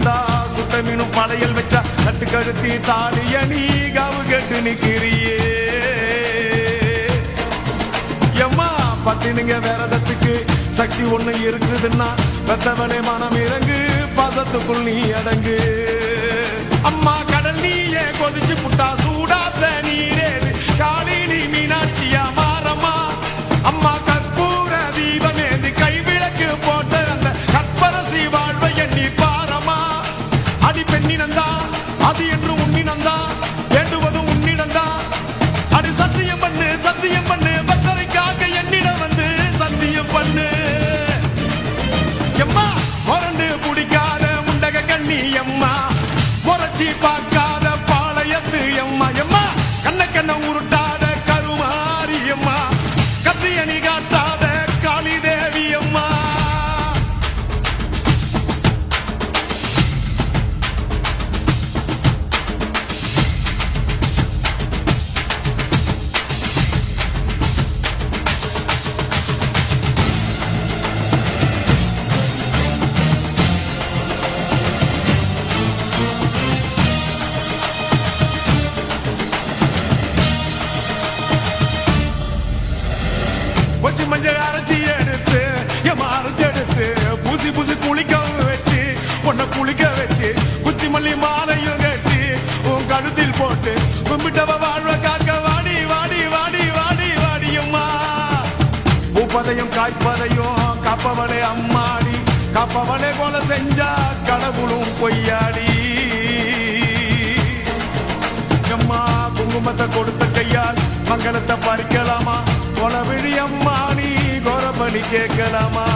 உனக்கு தந்தா சுட்ட மீனும் படையல் வச்சா கட்டு கழுத்தி தாலிய நீ காவு கெட்டு நிக்கிறியே எம்மா பட்டினுங்க வேறதத்துக்கு சக்தி ஒண்ணு இருக்குதுன்னா பெத்தவனே மனம் இறங்கு பதத்துக்குள் நீ அடங்கு. அம்மா கடல் நீயே கொதிச்சு புட்டா சூடாத்த நீரேது. நீ மீனாட்சியா மாறம்மா. அம்மா ஆதி பெண்ணினந்தா அது என்று உன்னினந்தா வேண்டுவதும் உன்னிடந்தா. அது சத்தியம் பண்ணு சத்தியம் பண்ணு பக்தரைக்காக என்னிடம் வந்து சத்தியம் பண்ணு. எம்மா முரண்டு பிடிக்காத முண்டக கண்ணி எம்மா. முறைச்சி பார்க்காத பாளையத்து எம்மா. எம்மா கண்ண கண்ண உருட்டா வச்சு மஞ்சள் அரைச்சி எடுத்து என் அரைச்சி எடுத்து பூசி பூசி குளிக்க வச்சு உன்னை குளிக்க வச்சு குச்சி மல்லி மாலையும் கட்டி உன் கழுத்தில் போட்டு கும்பிட்டவ வாழ்வ காக்க வாடி வாடி வாடி வாடி வாடியம்மா பூப்பதையும் காய்ப்பதையும் காப்பவளே அம்மாடி காப்பவளே போல செஞ்சா கடவுளும் பொய்யாடி. அம்மா குங்குமத்தை கொடுத்த கையால் மங்களத்தை பறிக்கலாமா? கொலவிழி அம்மா நீ கோரபலி கேட்கலாமா?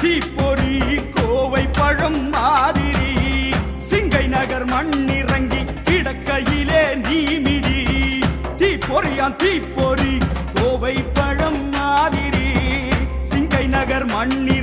தீப்பொறி கோவை பழம் மாதிரி. சிங்கை நகர் மண்ணிறங்கி கிடக்கையிலே நீமிதி. தீப்பொறியான் தீப்பொறி கோவை பழம் மாதிரி. சிங்கை நகர் மண்ணி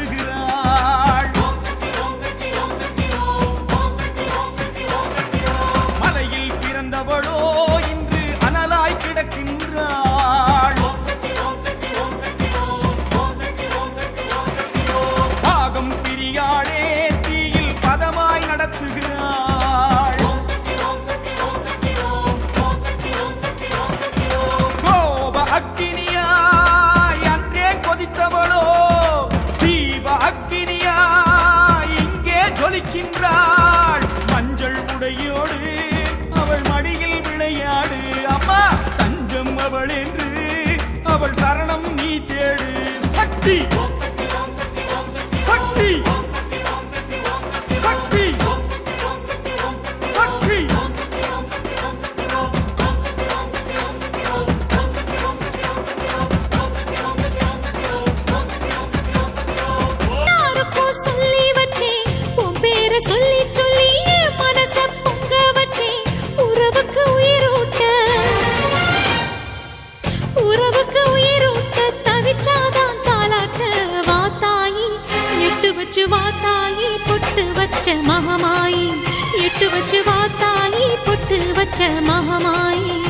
alegrar. அவள் சரணம் நீ தேடு. சக்தி! வச்ச மகமாயி.